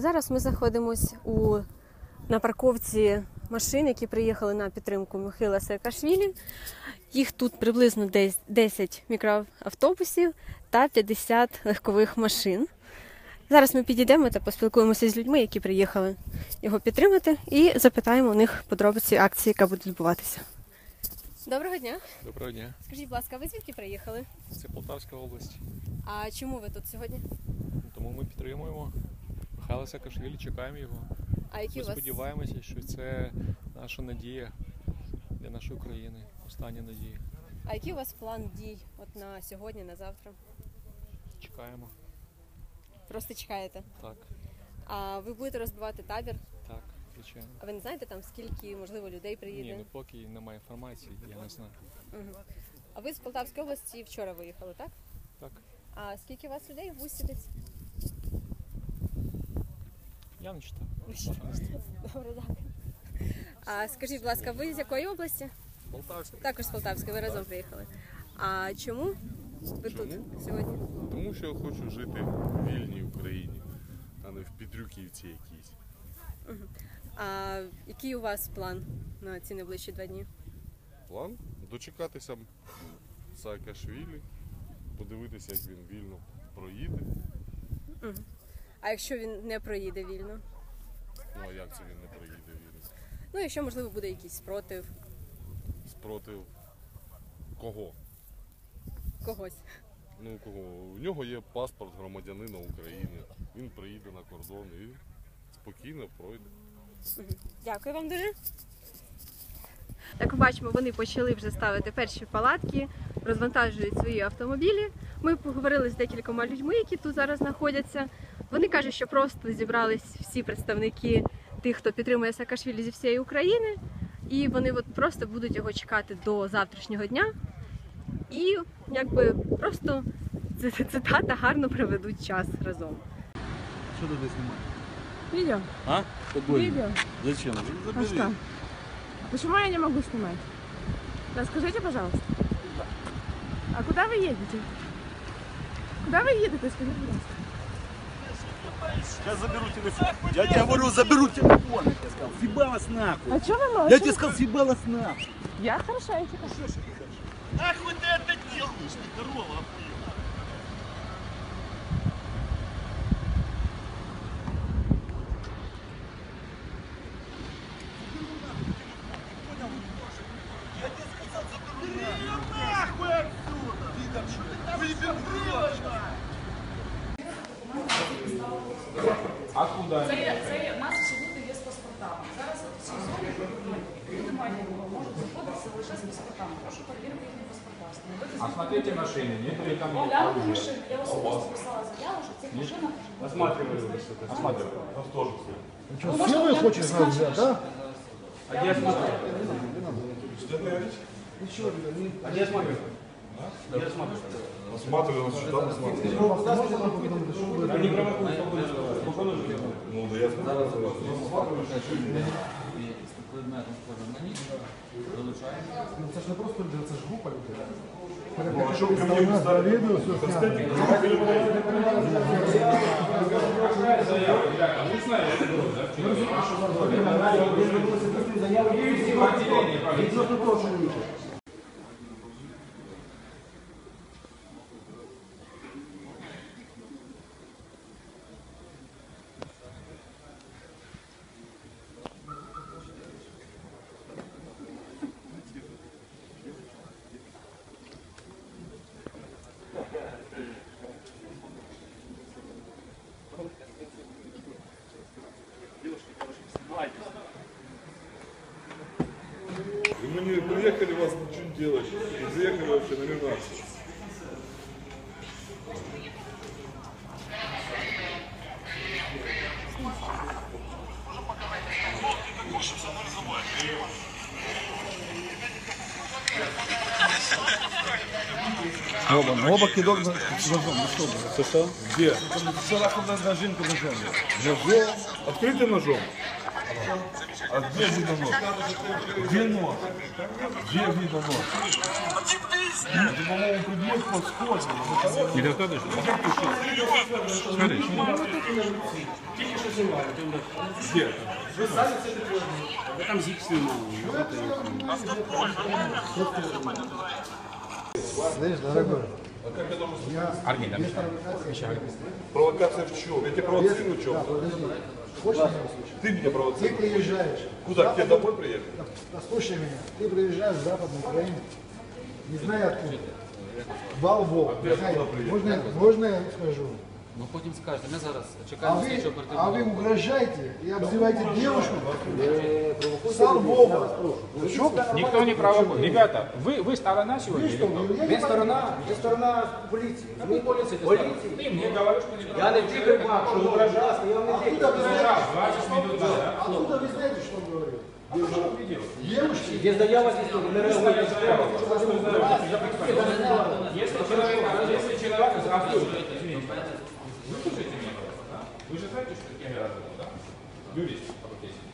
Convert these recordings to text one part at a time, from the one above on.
Зараз ми знаходимося у на парковці машин, які приїхали на підтримку Михайла Саакашвілі. Їх тут приблизно 10 мікроавтобусів та 50 легкових машин. Зараз ми підійдемо та поспілкуємося з людьми, які приїхали його підтримати, і запитаємо у них подробиці акції, яка буде відбуватися. Доброго дня. Доброго дня. Скажіть, будь ласка, ви звідки приїхали? Це Полтавська область. А чому ви тут сьогодні? Тому ми підтримуємо Михайла Саакашвілі, чекаємо його. А які Ми у вас сподіваємося, що це наша надія для нашої країни. Остання надія. а який у вас план дій от на сьогодні, на завтра? Чекаємо. Просто чекаєте. Так, А ви будете розбивати табір? так, звичайно. А ви не знаєте там скільки можливо людей приїде? Ні, ну поки немає інформації, я не знаю. Мгм. А ви з Полтавської області вчора виїхали, так? Так, А скільки у вас людей в десь? Я не читав. Добре, дякую. А скажіть, будь ласка, ви з якої області? Полтавська. Також з Полтавської, ви разом приїхали. А чому ви тут сьогодні? Тому що я хочу жити в вільній Україні, а не в Петрюківці якійсь. А який у вас план на ці найближчі два дні? План дочекатися Саакашвілі, подивитися, як він вільно проїде. А якщо він не проїде вільно? Ну а як це він не проїде вільно? Ну, якщо можливо буде якийсь спротив Спротив кого? когось. Ну кого? У нього є паспорт громадянина України. Він приїде на кордон і спокійно пройде. Дякую вам дуже. Як ми бачимо, вони почали вже ставити перші палатки, розвантажують свої автомобілі. Ми поговорили з декількома людьми, які тут зараз знаходяться. Вони кажуть, що просто зібрались всі представники тих, хто підтримує Саакашвілі зі всієї України, і вони от просто будуть його чекати до завтрашнього дня. І якби просто цитата гарно проведуть час разом. Что ты здесь снимаешь? Видео? А? Какой? Видео? Зачем? А что? Почему я не могу снимать? Расскажите, пожалуйста. А куда вы едете? Куди ви їдете? Скажіть. Я заберу телефон. Я тебе говорю, заберу телефон. Я тебе сказал, съебалась нахуй. А что вы молчите? Я тебе сказал, съебалась нахуй. Я хорошая, я тебе хорошо. Нахуй ты это делаешь, ты корова, блядь. Це є, це є, в нас всі люди є з паспортами. Зараз от всі зони люди мають нікого, можуть знаходитися лише з паспортами. Прошу перевірити їхні паспорта. Встановити А смотрите машины, нет ли там Оглянути оружия? машини. Я особисто писала заяву, що в цих машинах Осматривали вы что-то? Осматривали. Все вы хочешь нас взять, да? А где осматривали? А где осматривали? Где осматривали? Они провокуют спокойно. Спокойно. Ну да я сказал. Це ж не просто люди, це ж група людей. Ну а що ко мені поставили? Відео все снято. И вас ничего делать. Мы приехали вообще на мирнацию. Оба, ну, оба кидок на ножом. Ну что, Что что? Где? Вчера куда ножинку ножом. Ножом? Открытым ножом? А где видонос? Где нож? Где видонос? Это, по-моему, предмет подскользкий. Недостаточно? Смотри. Где? Там зик снимал. Провокация в чем? Я тебя провоцирую в чем? Ты меня провоцируешь. Ты приезжаешь. Куда? К тебе домой приехал? Послушай меня. Ты приезжаешь в Западную Украину. Не знаю откуда. Во Львов. Можно, я- можно я скажу? Ну потім скажете, ми зараз А чекаємо вы, слідчого а вы оперативного. угрожаете и обзываете девушку со Львова. Что? Никто не провокует. Ребята, вы, вы сторона сегодня? или кто? Вы сторона, вы сторона полиции. Вы полиция, ты сторона. Ты мне говоришь, что не Я не тигр, что угрожал. Откуда вы знаете, 20 минут назад. откуда вы знаете, что он говорит? Девушки? Если человек, если человек Юрист по профессии.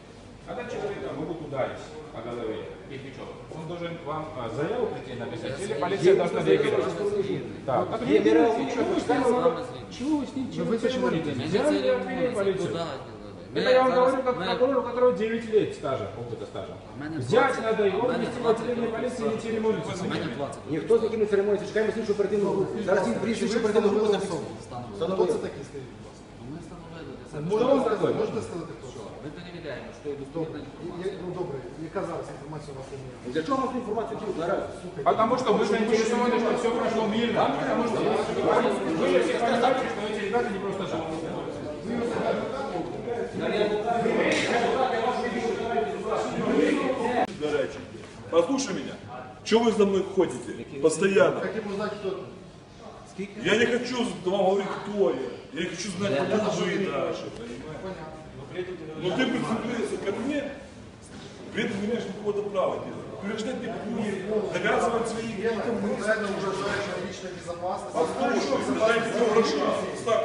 Когда человека могут ударить по голове кирпичом, он должен вам а, заяву прийти написать, или полиция должна реагировать? Так, так реагируйте, чего вы с ним чего вы с ним чего вы церемонитесь? Взяли и отвели полицию. Это я вам говорю как прокурор, у которого 9 лет стажа, опыта стажа. Взять надо его, ввести в отделение полиции и не церемониться. Ніхто з яким не церемониться, чекаємо слідчу оперативну групу. Зараз він приїзд слідчу оперативну групу на Хто це такий, скажіть? Что он такой? Можете сказати, хто? Ми перевіряємо, що і достовірно. Я- Ну добре, яка зараз інформація у вас є? Для чого вам цю інформацію ті вбирають? Потому что вы заинтересованы, что все прошло мирно. Потому что вы же все понимаете, что эти ребята не просто живут. До речи. Послушай меня. Чего вы за мной ходите? Постоянно. Хотим узнать, кто это. Я не хочу вам говорить, кто я. Я не хочу знать, кто вы даже. Понимаешь? Но ты прицепляешься ко мне, при этом не имеешь никакого права делать. Утверждать не будешь, навязывать свои какие-то мысли. Реально угрожающая личная безопасность. Послушай, дайте мне угрожать. Так,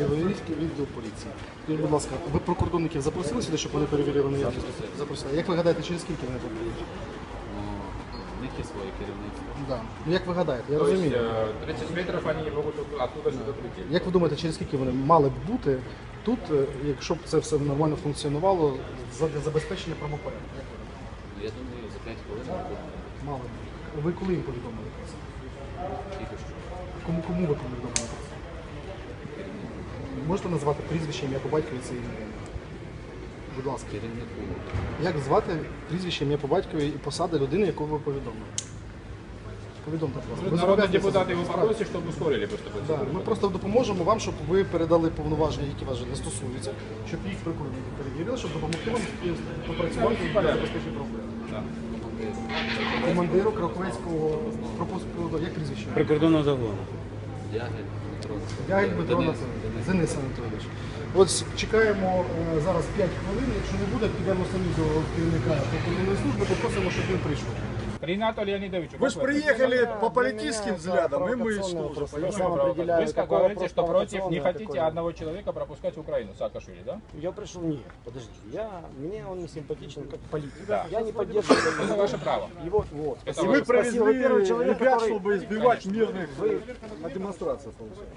Європейський відділ поліції. Скажіть, будь ласка, ви прикордонників запросили сюди, щоб вони перевірили наявність? Запросили. Як ви гадаєте, через скільки вони тут приїдуть? Них є своє керівництво. Да. Ну як ви гадаєте? Я То есть розумію. э, 30 метров они не могут оттуда сюда прийти. Як ви думаєте, через скільки вони мали б бути тут, е, якщо б це все нормально функціонувало за- для забезпечення правопорядку? Як ви думаєте? Я думаю, за 5 хвилин буде Мали б. Ви коли їм повідомили про це? тільки що. Кому кому ви повідомили про це? Можете назвати прізвище, ім'я по батькові це ім'я? Будь ласка. Керівнику. Як звати прізвище, ім'я по батькові і посада людини, яку ви повідомили? Повідомте, будь ласка. Ви Народный зобов'язані депутат це его попросит, чтобы ускорили просто Да, ми просто допоможемо вам, щоб ви передали повноваження, які вас вже не стосуються, щоб їх прикордонники перевірили, щоб допомогти вам і попрацювати і забезпечити проблеми. Командиру Краковецького пропуску, як прізвище? Прикордонного загону. Ягель, Дмитро. Ягель Дмитро Анатолійович. Денис Анатолійович. Ось чекаємо е, зараз 5 хвилин. Якщо не буде, підемо самі до керівника прикордонної служби, попросимо, щоб він прийшов. Ренату Леонидовичу. Вы же приехали по политическим взглядам, и мы что же, понимаете? Вы ска- говорите, что против не хотите одного человека пропускать в Украину, Саакашвили, да? Я пришел, нет, подожди, я, мне он не симпатичен как политик. Да. Я не поддерживаю Это ваше право. его, вот. Это И ваше вы Спросил, вы первый привезли человек, ребят, который- чтобы избивать мирных на демонстрациях, получается.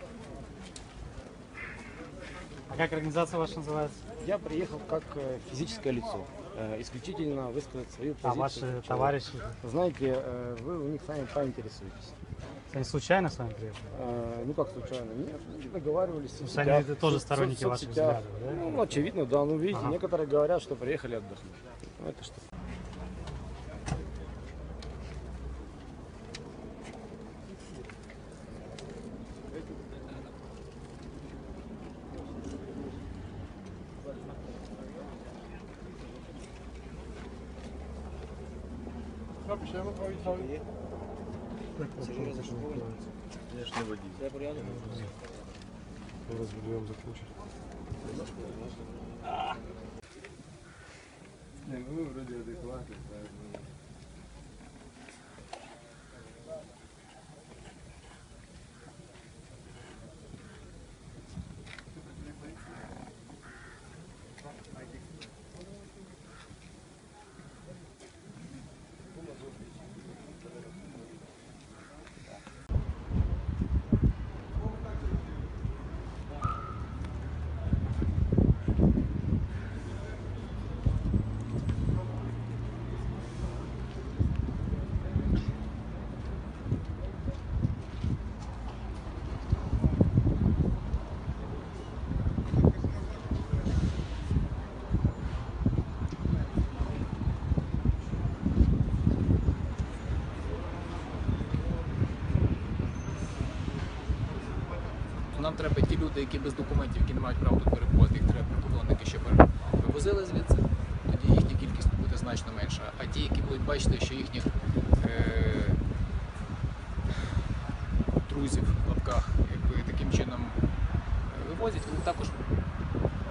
А как организация ваша называется? Я приехал как э, физическое лицо. э, Исключительно высказать свою позицию. А ваши как человек. товарищи? Знаете, э, вы у них сами поинтересуетесь. Они случайно с вами приехали? Ну как случайно? Нет, договаривались. То есть они тоже в со- сторонники ваших взглядов, да? Ну, очевидно, да. Ну, видите, Ага. некоторые говорят, что приехали отдохнуть. Ну, это что? Пішемо твої твої. Сергій Розашковий. Я ж не водій. Це порядок? Зараз буду вам закінчити. Ні, ну, вроді адекватно, правильно. Люди, які без документів, які не мають права тут перебувати, їх треба прикордонники пере- вивозили звідси, тоді їхня кількість буде значно менша. А ті, які будуть бачити, що їхніх е- друзів в лапках якби таким чином е, вивозять, вони також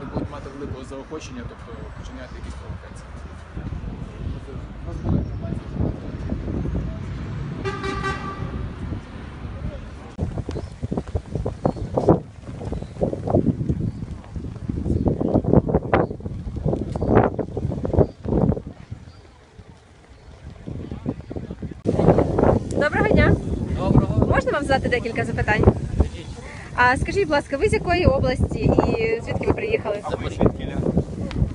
не будуть мати великого заохочення, тобто починають якісь провокації. У нас була інформація. Доброго дня. Доброго. Можна вам задати декілька запитань? А скажіть, будь ласка, ви з якої області і звідки ви приїхали?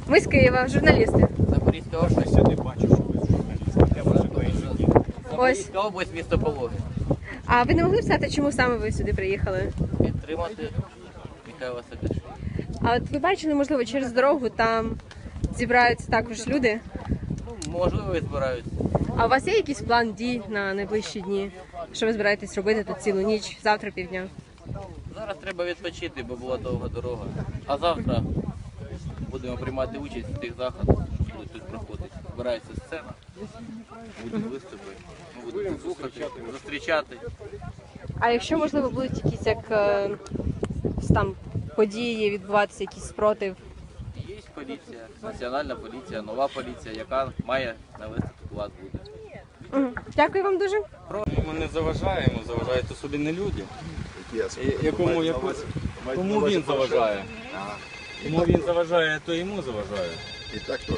Ми з Києва, журналісти. Запорізька область. Я не бачу, що ви журналісти. Ось. Запорізька область, місто Пологи. А ви не могли б сказати, чому саме ви сюди приїхали? Підтримати Михайла Саакашвілі. А от ви бачили, можливо, через дорогу там зібраються також люди. Ну, можливо, і збираються. А у вас є якийсь план дій на найближчі дні? Що ви збираєтесь робити тут цілу ніч, завтра півдня? Зараз треба відпочити, бо була довга дорога. А завтра будемо приймати участь в тих заходах, що будуть тут проходити. Збирається сцена, будуть виступи, ми будемо слухати, зустрічати. А якщо можливо будуть якісь як е, там події відбуватися, якийсь спротив? Є поліція, національна поліція, нова поліція, яка має навести тут лад буде. Мгм. Дякую вам дуже. Ми не заважаємо, заважають особі не люди. І- Якому, яку, кому він заважає? Кому він заважає, то йому заважає. І так теж.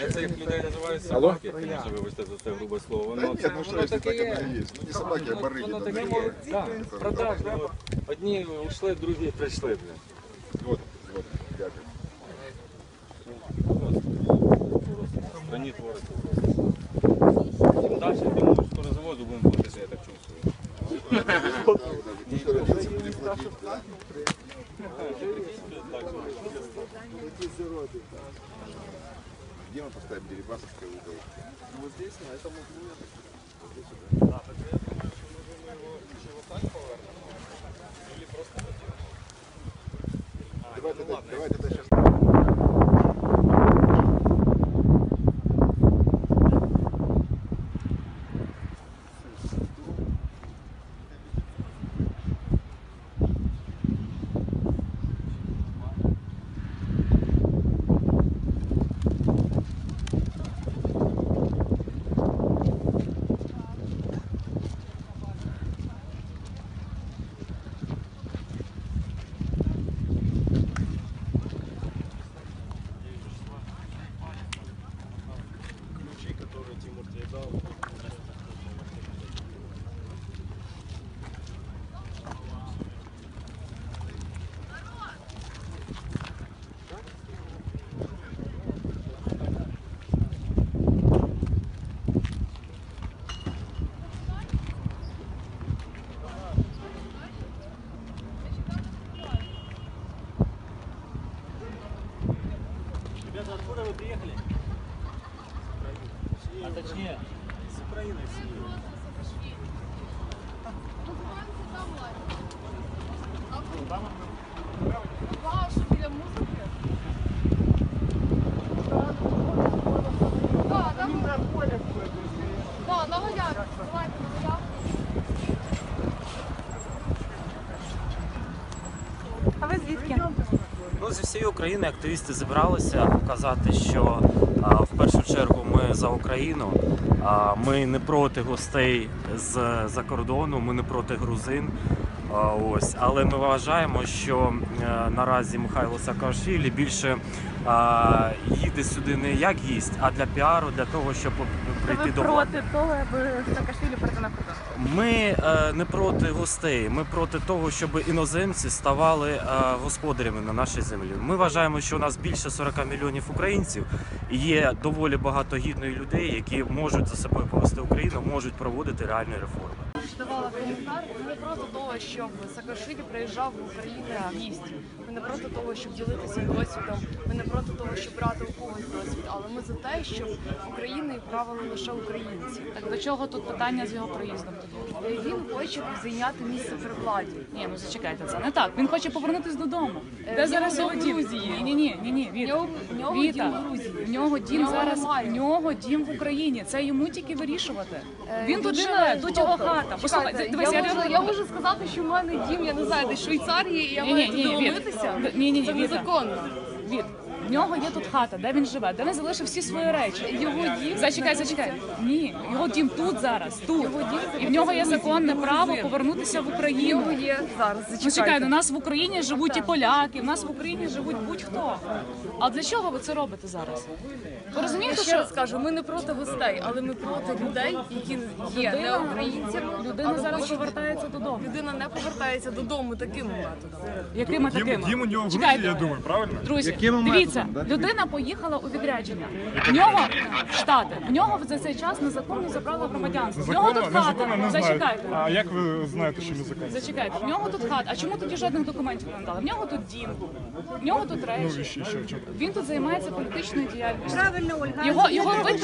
Я цих людей називаю собаки, звісно, вибачте за це грубе слово. Ну, це ну що, воно таке так є. і є. Не собаки, а бариги Воно там таке такі. є. Да, продажне. Одні ушли, другі прийшли. Блін. Вот, вот, дякую. Страні твориться. Чим далі, тим ми скоро заводу будемо платити, я так чувствую. Где мы поставим Дерибасовское угол? Ну, вот здесь, на этом углу. А точнее, с Украины. Вашу біля музики? На галяві. Давайте на галяві. А ви звідки? Ну, зі всієї України активісти зібралися показати, що а, в першу чергу ми за Україну. Ми не проти гостей з-за кордону, ми не проти грузин. А, ось, але ми вважаємо, що е, наразі Михайло Саакашвілі більше а, їде сюди не як гість, а для піару, для того, щоб прийти Ви до влади. проти того, аби Саакашвілі прийти на кордон? Ми е, не проти гостей, ми проти того, щоб іноземці ставали е, господарями на нашій землі. Ми вважаємо, що у нас більше 40 мільйонів українців і є доволі багато гідних людей, які можуть за собою повести Україну, можуть проводити реальні реформи. Давала коментар. Ми не проти того, щоб Саакашвілі приїжджав в Україну в місті. Ми не проти того, щоб ділитися досвідом. Ми не проти того, щоб брати у когось досвід. Але ми за те, щоб Україною правили лише українці. Так до чого тут питання з його приїздом? Він хоче зайняти місце при владі. Ні, ну зачекайте, це не так. Він хоче повернутися додому. Е, Де в зараз його дім? Грузії. Ні, ні, ні, ні. Віта. В нього- Віта. дім в Грузії. В нього дім нього зараз. немає. В нього дім в Україні. Це йому тільки вирішувати. Е, Він тут живе, тут його тобто, хата. Послухай, чекайте, дивись, я, я можу, я можу сказати, що в мене дім, я не знаю, десь Швейцарії, і я маю ні, туди ні, Віт. ломитися. Ні, Це Віта. незаконно. Від. В нього є тут хата, де він живе, де він залишив всі свої речі. Його дім Зачекай, зачекай. Ні, його дім тут зараз, тут. І в нього є законне право повернутися в Україну. Його є зараз, Ну чекай, у нас в Україні живуть і поляки, в нас в Україні живуть будь-хто. А для чого ви це робите зараз? Ви розумієте, Я ще що раз кажу, ми не проти гостей, але ми проти людей, які є не українцями. людина зараз повертається додому. Людина не повертається додому такими методами. Якими такими? Дім у нього в Грузії, я думаю, правильно? Друзі, дивіться, да? людина поїхала у відрядження. В нього в Штати. В нього за цей час незаконно забрала громадянство. В нього тут хата. Зачекайте. А як ви знаєте, що незаконно? Зачекайте, в нього тут хата. А чому тоді жодних документів не надали? В нього тут дім, в нього тут Ну речі. Він тут займається політичною діяльністю. Правильно, Ольга. Його його не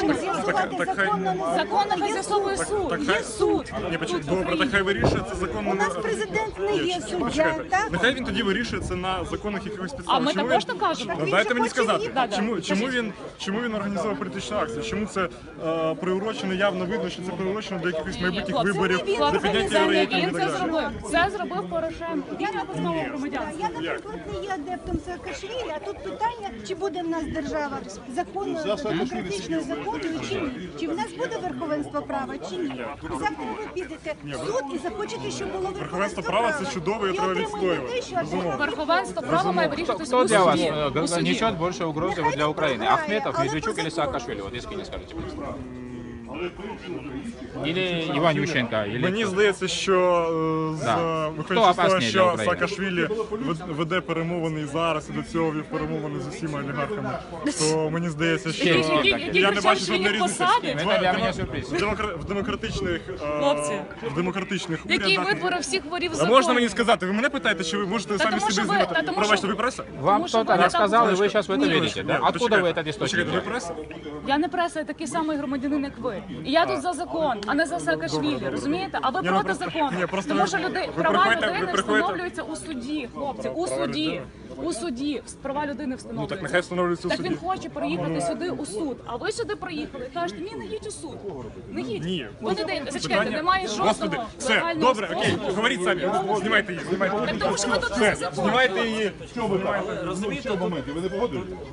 законно, Є з'ясовує суд. Є суд. Ні, почекай, Тут добре, так хай вирішує це законно. У нас президент не є суддя, нехай він тоді вирішує це на законних якихось підставах. А ми також так кажемо. Дайте же мені сказати, чому, чому, він, чому він організовував політичну акцію? Чому це е, приурочено, явно видно, що це приурочено до якихось майбутніх виборів, він- до підняття рейтингів і він так це далі? зробив. Це зробив Порошенко. Я, наприклад, не є адептом Саакашвілі, а тут питання, чи буде в нас держава законно, демократично законною, чи ні. Чи в нас буде верховенство права, чи ні. Завтра ви підете в суд і захочете, щоб було Верховенство права це чудово і треба відстоювати. Верховенство права має вирішуватись Кто у суді э, У суді. несет больше угрозы вот для Украины? Ахметов, Медведчук или Саакашвили? Вот искренне скажите, пожалуйста. Или Иван Ющенко, или Мені кто? здається, що е, з Да. виходячи Хто з того, опаснее для що України? Саакашвілі вед- веде перемовини і зараз, і до цього вів перемовини з усіма олігархами, то мені здається, що Які- які- які я не причому бачу жодної свої різниці. посади? В- Це для в- мене сюрприз. В, демокра- в демократичних е, Хлопці. в демократичних Який урядах. витворив всіх ворів А закону. можна мені сказати, ви мене питаєте, чи ви можете Та самі тому, собі що ви- знімати? та тому, Пробачте, що- ви преса? Вам Тому що кто-то вони рассказал, там- и вы сейчас в это Ні, верите, да? ні, Откуда почекайте, вы этот источник Почекайте, ви взяли? преса? Я не преса, я такий самий громадянин, як ви. І я тут за закон, а не за Саакашвілі, розумієте? А ви ну проти закону. Тому ви- що люди, права людини встановлюються у суді, хлопці, у суді. У суді права людини Ну так нехай встановлюється у Так суді. він хоче приїхати сюди у суд, а ви сюди приїхали і кажете, ні, не їдь у суд. Не їдь. Ні. Ви не даєте. Зачекайте, Питання- немає жодного Господи, все, легального добре, окей, способу. говоріть самі, знімайте її, знімайте її. Так тому що ви тут Все, все законно. знімайте її. Розумієте, тут-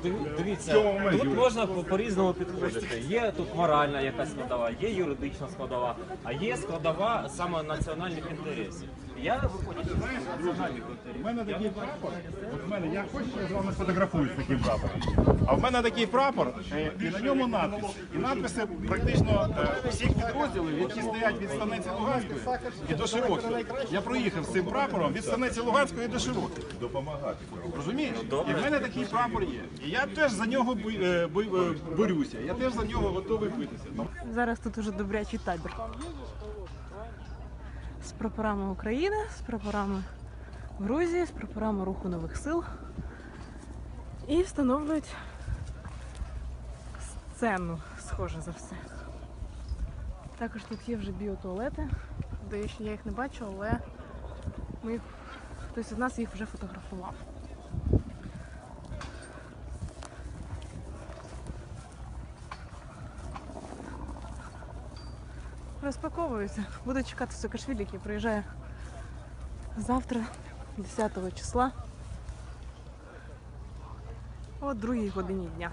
Диві- Дивіться, тут можна по- по-різному підходити. Є тут моральна якась складова, є юридична складова, а є складова саме національних інтересів. Я виходячи з національних. У мене такий прапор. От в мене я хочу, я з вами сфотографуюсь з таким прапором. А в мене такий прапор, е, і на ньому надпис. І надписи практично е, всіх підрозділів, які стоять від станиці Луганської і до Широкої. Я проїхав з цим прапором від станиці Луганської до Широкої. Допомагати. Розумієш? І в мене такий прапор є. І я теж за нього е, бу- е, борюся. Я теж за нього готовий битися. Зараз тут уже добрячий табір. З прапорами України, з прапорами Грузії, з прапорами руху нових сил. І встановлюють сцену, схоже за все. Також тут є вже біотуалети. де я їх не бачу, але ми хтось із нас їх вже фотографував. Розпаковуються. Буду чекати Саакашвілі, який приїжджає завтра, 10 числа, о 2 годині дня.